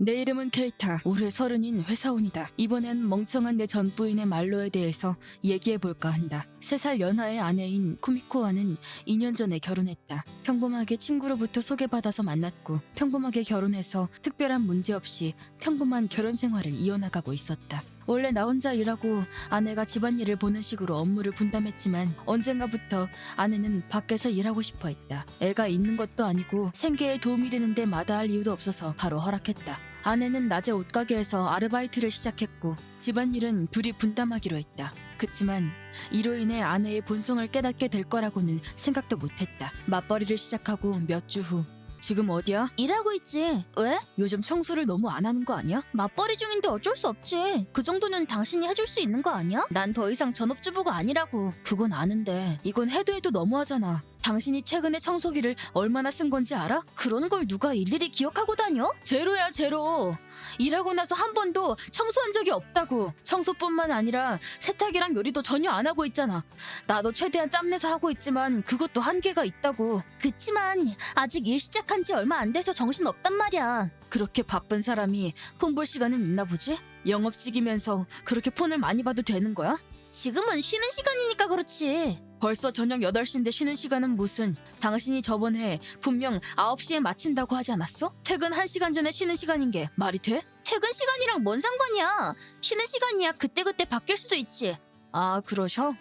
내 이름은 케이타. 올해 서른인 회사원이다. 이번엔 멍청한 내 전 부인의 말로에 대해서 얘기해볼까 한다. 세 살 연하의 아내인 쿠미코와는 2년 전에 결혼했다. 평범하게 친구로부터 소개받아서 만났고 평범하게 결혼해서 특별한 문제 없이 평범한 결혼 생활을 이어나가고 있었다. 원래 나 혼자 일하고 아내가 집안일을 보는 식으로 업무를 분담했지만 언젠가부터 아내는 밖에서 일하고 싶어 했다. 애가 있는 것도 아니고 생계에 도움이 되는데 마다할 이유도 없어서 바로 허락했다. 아내는 낮에 옷가게에서 아르바이트를 시작했고 집안일은 둘이 분담하기로 했다. 그치만 이로 인해 아내의 본성을 깨닫게 될 거라고는 생각도 못했다. 맞벌이를 시작하고 몇 주 후 지금 어디야? 일하고 있지. 왜? 요즘 청소를 너무 안 하는 거 아니야? 맞벌이 중인데 어쩔 수 없지. 그 정도는 당신이 해줄 수 있는 거 아니야? 난 더 이상 전업주부가 아니라고. 그건 아는데 이건 해도 해도 너무하잖아. 당신이 최근에 청소기를 얼마나 쓴 건지 알아? 그런 걸 누가 일일이 기억하고 다녀? 제로야 제로. 일하고 나서 한 번도 청소한 적이 없다고. 청소뿐만 아니라 세탁이랑 요리도 전혀 안 하고 있잖아. 나도 최대한 짬내서 하고 있지만 그것도 한계가 있다고. 그치만 아직 일 시작한 지 얼마 안 돼서 정신 없단 말이야. 그렇게 바쁜 사람이 폰볼 시간은 있나 보지? 영업직이면서 그렇게 폰을 많이 봐도 되는 거야? 지금은 쉬는 시간이니까 그렇지. 벌써 저녁 8시인데 쉬는 시간은 무슨? 당신이 저번에 분명 9시에 마친다고 하지 않았어? 퇴근 1시간 전에 쉬는 시간인 게 말이 돼? 퇴근 시간이랑 뭔 상관이야? 쉬는 시간이야 그때그때 바뀔 수도 있지. 아, 그러셔?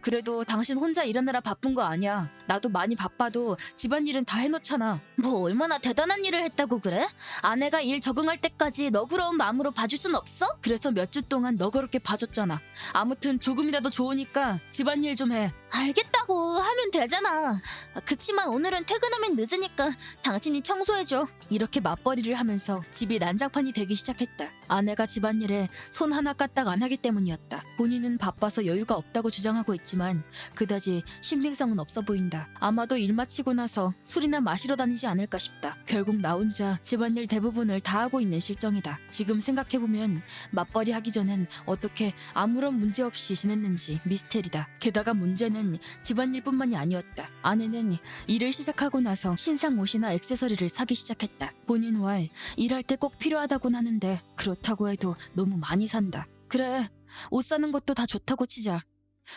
그래도 당신 혼자 일하느라 바쁜 거 아니야. 나도 많이 바빠도 집안일은 다 해놓잖아. 뭐 얼마나 대단한 일을 했다고 그래? 아내가 일 적응할 때까지 너그러운 마음으로 봐줄 순 없어? 그래서 몇 주 동안 너그럽게 봐줬잖아. 아무튼 조금이라도 좋으니까 집안일 좀 해. 알겠다고 하면 되잖아. 아, 그치만 오늘은 퇴근하면 늦으니까 당신이 청소해줘. 이렇게 맞벌이를 하면서 집이 난장판이 되기 시작했다. 아내가 집안일에 손 하나 까딱 안 하기 때문이었다. 본인은 바빠서 여유가 없다고 주장하고 있지만 그다지 신빙성은 없어 보인다. 아마도 일 마치고 나서 술이나 마시러 다니지 않을까 싶다. 결국 나 혼자 집안일 대부분을 다 하고 있는 실정이다. 지금 생각해보면 맞벌이 하기 전엔 어떻게 아무런 문제 없이 지냈는지 미스테리다. 게다가 문제는 집안일뿐만이 아니었다. 아내는 일을 시작하고 나서 신상 옷이나 액세서리를 사기 시작했다. 본인 왈 일할 때 꼭 필요하다곤 하는데 그렇다고 해도 너무 많이 산다. 그래 옷 사는 것도 다 좋다고 치자.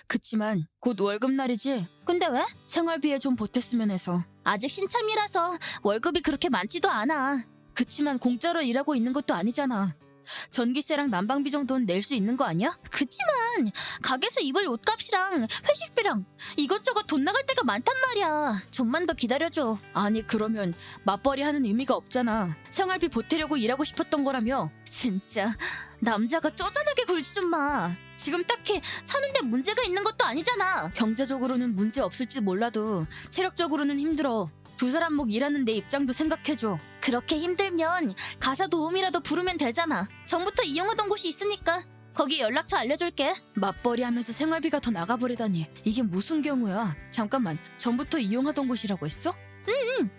그치만 곧 월급날이지 근데 왜? 생활비에 좀 보탰으면 해서 아직 신참이라서 월급이 그렇게 많지도 않아. 그치만 공짜로 일하고 있는 것도 아니잖아. 전기세랑 난방비 정도는 낼 수 있는 거 아니야? 그치만 가게에서 입을 옷값이랑 회식비랑 이것저것 돈 나갈 때가 많단 말이야. 좀만 더 기다려줘. 아니 그러면 맞벌이 하는 의미가 없잖아. 생활비 보태려고 일하고 싶었던 거라며. 진짜 남자가 쪼잔하게 굴지 좀 마. 지금 딱히 사는데 문제가 있는 것도 아니잖아. 경제적으로는 문제 없을지 몰라도 체력적으로는 힘들어. 두 사람 목 일하는 내 입장도 생각해줘. 그렇게 힘들면 가사 도우미라도 부르면 되잖아. 전부터 이용하던 곳이 있으니까 거기 연락처 알려줄게. 맞벌이 하면서 생활비가 더 나가버리다니. 이게 무슨 경우야? 잠깐만, 전부터 이용하던 곳이라고 했어?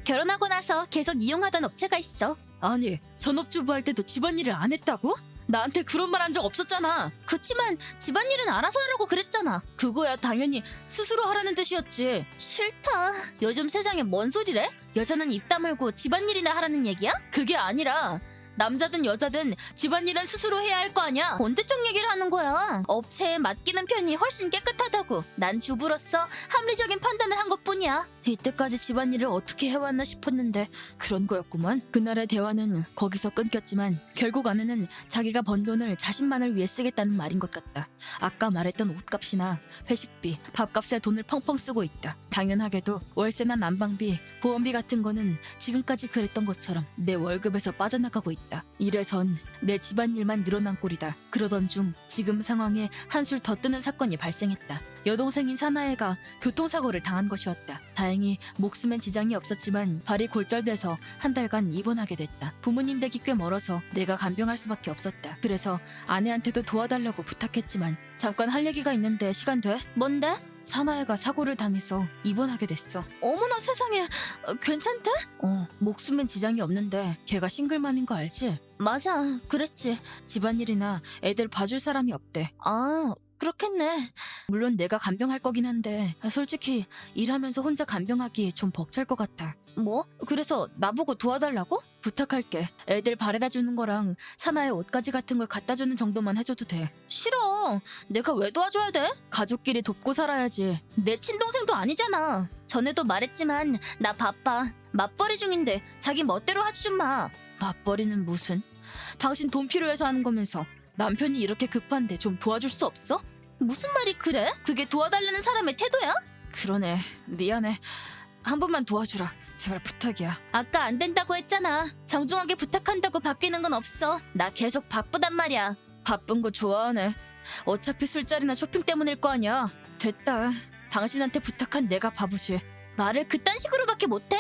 결혼하고 나서 계속 이용하던 업체가 있어. 아니, 전업주부 할 때도 집안일을 안 했다고? 나한테 그런 말 한 적 없었잖아. 그치만 집안일은 알아서 하라고 그랬잖아. 그거야 당연히 스스로 하라는 뜻이었지. 싫다. 요즘 세상에 뭔 소리래? 여자는 입 다물고 집안일이나 하라는 얘기야? 그게 아니라 남자든 여자든 집안일은 스스로 해야 할 거 아니야. 언제적 얘기를 하는 거야? 업체에 맡기는 편이 훨씬 깨끗하다고. 난 주부로서 합리적인 판단을 한 것 뿐이야. 이때까지 집안일을 어떻게 해왔나 싶었는데 그런 거였구만. 그날의 대화는 거기서 끊겼지만 결국 아내는 자기가 번 돈을 자신만을 위해 쓰겠다는 말인 것 같다. 아까 말했던 옷값이나 회식비, 밥값에 돈을 펑펑 쓰고 있다. 당연하게도 월세나 난방비, 보험비 같은 거는 지금까지 그랬던 것처럼 내 월급에서 빠져나가고 있다. 이래선 내 집안일만 늘어난 꼴이다. 그러던 중 지금 상황에 한술 더 뜨는 사건이 발생했다. 여동생인 사나이가 교통사고를 당한 것이었다. 다행히 목숨엔 지장이 없었지만 발이 골절돼서 한 달간 입원하게 됐다. 부모님 댁이 꽤 멀어서 내가 간병할 수밖에 없었다. 그래서 아내한테도 도와달라고 부탁했지만 잠깐 할 얘기가 있는데 시간 돼? 뭔데? 사나이가 사고를 당해서 입원하게 됐어. 어머나 세상에 어, 괜찮대? 어, 목숨엔 지장이 없는데 걔가 싱글맘인 거 알지? 맞아 그랬지. 집안일이나 애들 봐줄 사람이 없대. 아 그렇겠네. 물론 내가 간병할 거긴 한데 솔직히 일하면서 혼자 간병하기 좀 벅찰 것 같아. 뭐? 그래서 나보고 도와달라고? 부탁할게. 애들 바래다 주는 거랑 사나의 옷가지 같은 걸 갖다 주는 정도만 해줘도 돼. 싫어. 내가 왜 도와줘야 돼? 가족끼리 돕고 살아야지. 내 친동생도 아니잖아. 전에도 말했지만 나 바빠. 맞벌이 중인데 자기 멋대로 하지 좀 마. 맞벌이는 무슨? 당신 돈 필요해서 하는 거면서 남편이 이렇게 급한데 좀 도와줄 수 없어? 무슨 말이 그래? 그게 도와달라는 사람의 태도야? 그러네. 미안해. 한 번만 도와주라. 제발 부탁이야. 아까 안 된다고 했잖아. 정중하게 부탁한다고 바뀌는 건 없어. 나 계속 바쁘단 말이야. 바쁜 거 좋아하네. 어차피 술자리나 쇼핑 때문일 거 아니야. 됐다. 당신한테 부탁한 내가 바보지. 말을 그딴 식으로밖에 못해?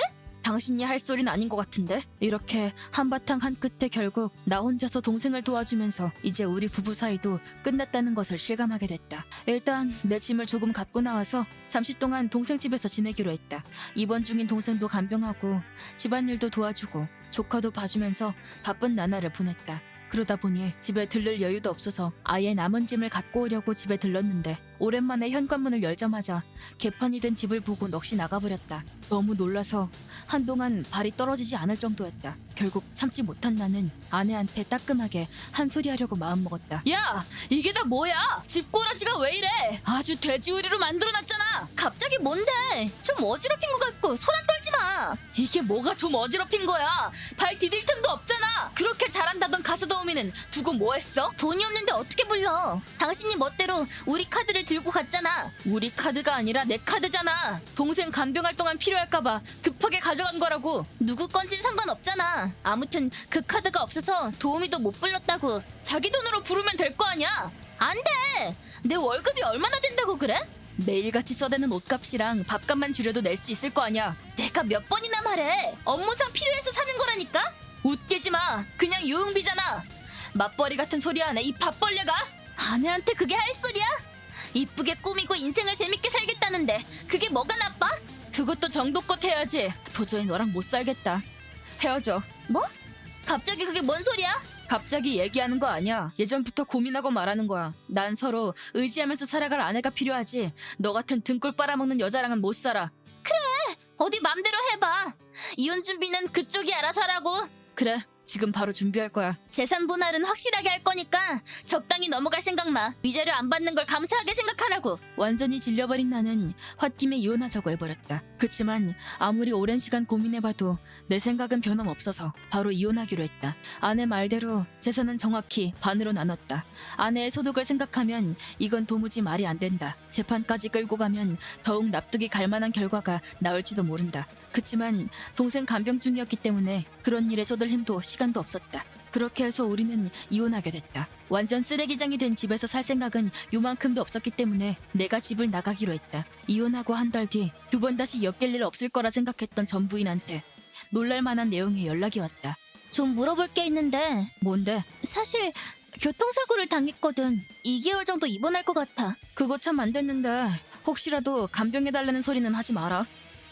당신이 할 소리는 아닌 것 같은데? 이렇게 한바탕 한 끝에 결국 나 혼자서 동생을 도와주면서 이제 우리 부부 사이도 끝났다는 것을 실감하게 됐다. 일단 내 짐을 조금 갖고 나와서 잠시 동안 동생 집에서 지내기로 했다. 입원 중인 동생도 간병하고 집안일도 도와주고 조카도 봐주면서 바쁜 나날을 보냈다. 그러다 보니 집에 들를 여유도 없어서 아예 남은 짐을 갖고 오려고 집에 들렀는데 오랜만에 현관문을 열자마자 개판이 된 집을 보고 넋이 나가버렸다. 너무 놀라서 한동안 발이 떨어지지 않을 정도였다. 결국 참지 못한 나는 아내한테 따끔하게 한 소리 하려고 마음먹었다. 야! 이게 다 뭐야? 집꼬라지가 왜 이래? 아주 돼지우리로 만들어놨잖아! 갑자기 뭔데? 좀 어지럽힌 것 같고 소란 떨지 마. 이게 뭐가 좀 어지럽힌 거야? 발 디딜 틈도 없잖아! 가스더우미는 두고 뭐 했어? 돈이 없는데 어떻게 불러? 당신이 멋대로 우리 카드를 들고 갔잖아. 우리 카드가 아니라 내 카드잖아. 동생 간병할 동안 필요할까봐 급하게 가져간 거라고. 누구 건진 상관없잖아. 아무튼 그 카드가 없어서 도우미도 못 불렀다고. 자기 돈으로 부르면 될 거 아니야. 안 돼! 내 월급이 얼마나 된다고 그래? 매일같이 써대는 옷값이랑 밥값만 줄여도 낼 수 있을 거 아니야. 내가 몇 번이나 말해. 업무상 필요해서 사는 거라니까? 웃기지 마. 그냥 유흥비잖아. 맞벌이 같은 소리 안 해. 이 밥벌레가. 아내한테 그게 할 소리야? 이쁘게 꾸미고 인생을 재밌게 살겠다는데 그게 뭐가 나빠? 그것도 정도껏 해야지. 도저히 너랑 못 살겠다. 헤어져. 뭐? 갑자기 그게 뭔 소리야? 갑자기 얘기하는 거 아니야. 예전부터 고민하고 말하는 거야. 난 서로 의지하면서 살아갈 아내가 필요하지. 너 같은 등골 빨아먹는 여자랑은 못 살아. 어디 맘대로 해봐. 이혼 준비는 그쪽이 알아서 하라고. 그래. 지금 바로 준비할 거야. 재산 분할은 확실하게 할 거니까 적당히 넘어갈 생각 마. 위자료 안 받는 걸 감사하게 생각하라고. 완전히 질려버린 나는 홧김에 이혼하자고 해버렸다. 그치만 아무리 오랜 시간 고민해봐도 내 생각은 변함없어서 바로 이혼하기로 했다. 아내 말대로 재산은 정확히 반으로 나눴다. 아내의 소득을 생각하면 이건 도무지 말이 안 된다. 재판까지 끌고 가면 더욱 납득이 갈 만한 결과가 나올지도 모른다. 그치만 동생 간병 중이었기 때문에 그런 일에 쏟을 힘도 시 간도 없었다. 그렇게 해서 우리는 이혼하게 됐다. 완전 쓰레기장이 된 집에서 살 생각은 요만큼도 없었기 때문에 내가 집을 나가기로 했다. 이혼하고 한 달 뒤 두 번 다시 엮일 일 없을 거라 생각했던 전 부인한테 놀랄만한 내용의 연락이 왔다. 좀 물어볼 게 있는데 뭔데? 사실 교통사고를 당했거든. 2개월 정도 입원할 것 같아. 그거 참 안 됐는데 혹시라도 간병해달라는 소리는 하지 마라.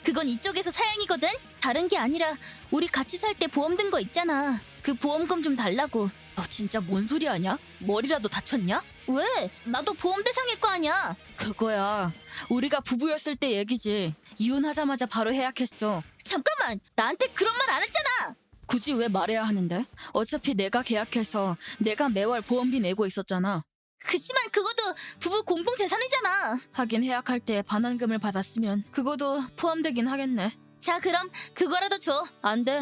그건 이쪽에서 사양이거든. 다른 게 아니라 우리 같이 살 때 보험 든 거 있잖아. 그 보험금 좀 달라고. 너 진짜 뭔 소리 하냐? 머리라도 다쳤냐? 왜? 나도 보험 대상일 거 아니야. 그거야. 우리가 부부였을 때 얘기지. 이혼하자마자 바로 해약했어. 잠깐만. 나한테 그런 말 안 했잖아. 굳이 왜 말해야 하는데? 어차피 내가 계약해서 내가 매월 보험비 내고 있었잖아. 그치만 그것도 부부 공동 재산이잖아. 하긴 해약할 때 반환금을 받았으면 그거도 포함되긴 하겠네. 자, 그럼 그거라도 줘. 안 돼.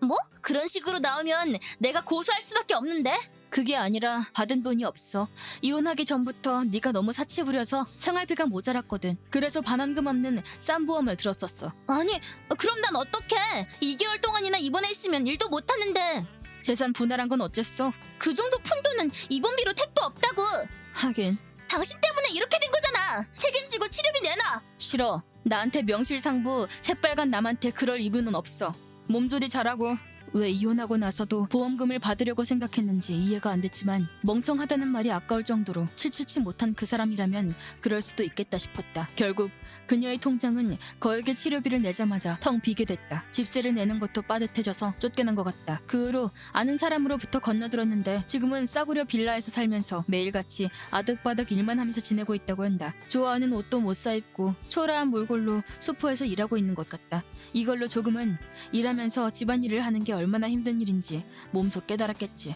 뭐? 그런 식으로 나오면 내가 고소할 수밖에 없는데. 그게 아니라 받은 돈이 없어. 이혼하기 전부터 네가 너무 사치 부려서 생활비가 모자랐거든. 그래서 반환금 없는 싼 보험을 들었었어. 아니, 그럼 난 어떡해? 2개월 동안이나 입원해 있으면 일도 못 하는데. 재산 분할한 건 어쨌어? 그 정도 푼돈은 입원비로 택도 없다고. 하긴 당신 때문에 이렇게 된 거잖아. 책임지고 치료비 내놔. 싫어. 나한테 명실상부 새빨간 남한테 그럴 이유는 없어. 몸조리 잘하고 왜 이혼하고 나서도 보험금을 받으려고 생각했는지 이해가 안 됐지만 멍청하다는 말이 아까울 정도로 칠칠치 못한 그 사람이라면 그럴 수도 있겠다 싶었다. 결국 그녀의 통장은 거액의 치료비를 내자마자 텅 비게 됐다. 집세를 내는 것도 빠듯해져서 쫓겨난 것 같다. 그 후로 아는 사람으로부터 건너들었는데 지금은 싸구려 빌라에서 살면서 매일같이 아득바득 일만 하면서 지내고 있다고 한다. 좋아하는 옷도 못 사입고 초라한 몰골로 수포에서 일하고 있는 것 같다. 이걸로 조금은 일하면서 집안일을 하는 게 얼마나 힘든 일인지 몸소 깨달았겠지.